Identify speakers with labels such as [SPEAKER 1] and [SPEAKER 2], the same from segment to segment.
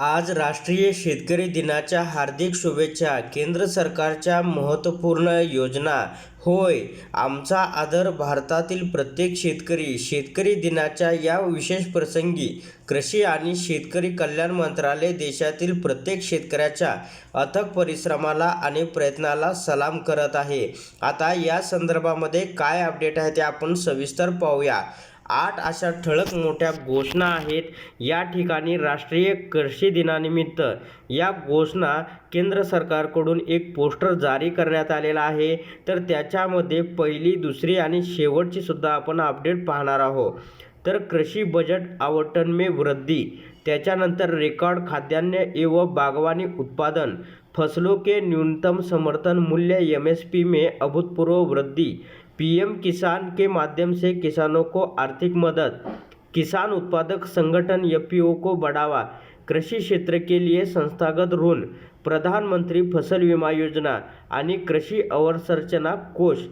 [SPEAKER 1] आज राष्ट्रीय शेतकरी दिनाच्या हार्दिक शुभेच्छा. केंद्र सरकारच्या महत्त्वपूर्ण योजना. होय आमचा आदर भारतातील प्रत्येक शेतकरी. शेतकरी दिनाच्या या विशेष प्रसंगी कृषी आणि शेतकरी कल्याण मंत्रालय देशातील प्रत्येक शेतकऱ्याच्या अथक परिश्रमाला आणि प्रयत्नाला सलाम करत आहे. आता या संदर्भामध्ये काय अपडेट आहे ते आपण सविस्तर पाहूया. आठ अशा ठळक मोठ्या घोषणा आहेत. या ठिकाणी राष्ट्रीय कृषी दिनानिमित्त या घोषणा केंद्र सरकारकडून एक पोस्टर जारी करण्यात आलेला आहे. तर त्याच्यामध्ये पहिली दुसरी आणि शेवटची सुद्धा आपण अपडेट पाहणार आहोत. तर कृषी बजेट आवटन में वृद्धि त्याच्यानंतर रेकॉर्ड खाद्यान्न एवं बागवानी उत्पादन फसलों के न्यूनतम समर्थन मूल्य यम एस पी में अभूतपूर्व वृद्धि पीएम किसान के माध्यम से किसानों को आर्थिक मदद किसान उत्पादक संगठन एफपीओ को बढ़ावा कृषी क्षेत्र के लिए संस्थागत ऋण प्रधानमंत्री फसल विमा योजना आणि कृषी अवसंरचना कोष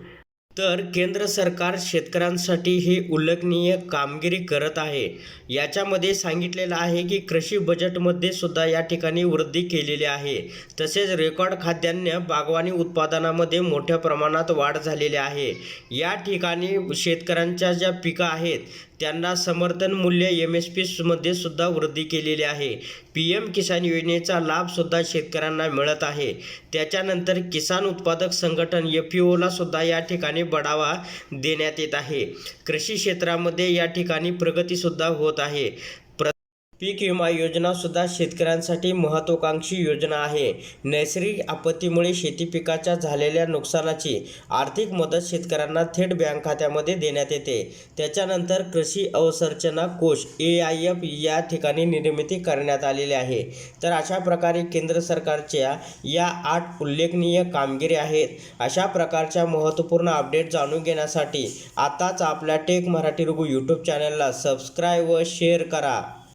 [SPEAKER 1] तर केंद्र सरकार शेतकऱ्यांसाठी ही उल्लेखनीय कामगिरी करत आहे. याच्यामध्ये सांगितलेलं आहे की कृषी बजेटमध्ये सुद्धा या ठिकाणी वृद्धी केलेली आहे. तसेच रेकॉर्ड खाद्यान्न बागवानी उत्पादनामध्ये मोठ्या प्रमाणात वाढ झालेली आहे. या ठिकाणी शेतकऱ्यांच्या ज्या पिकं आहेत त्यांना समर्थन मूल्य एम एस पीमध्ये सुद्धा वृद्धी केलेली आहे. पी एम किसान योजनेचा लाभसुद्धा शेतकऱ्यांना मिळत आहे. त्याच्यानंतर किसान उत्पादक संघटन एफ पी ओला सुद्धा या ठिकाणी बढावा देण्यात येत आहे. कृषी क्षेत्रामध्ये या ठिकाणी प्रगतीसुद्धा होत आहे. पीक विमा योजना सुद्धा शेतकऱ्यांसाठी महत्त्वाकांक्षी योजना आहे. नैसर्गिक आपत्तीमुळे शेती पिकाच्या झालेल्या नुकसानाची आर्थिक मदत शेतकऱ्यांना थेट बँक खात्यामध्ये देण्यात येते. त्याच्यानंतर कृषी अवसंरचना कोष ए आय एफ या ठिकाणी निर्मिती करण्यात आलेली आहे. तर अशा प्रकारे केंद्र सरकारच्या या आठ उल्लेखनीय कामगिरी आहेत. अशा प्रकारच्या महत्त्वपूर्ण अपडेट जाणून घेण्यासाठी आताच आपल्या टेक मराठी रुगू यूट्यूब चॅनलला सबस्क्राईब व शेअर करा.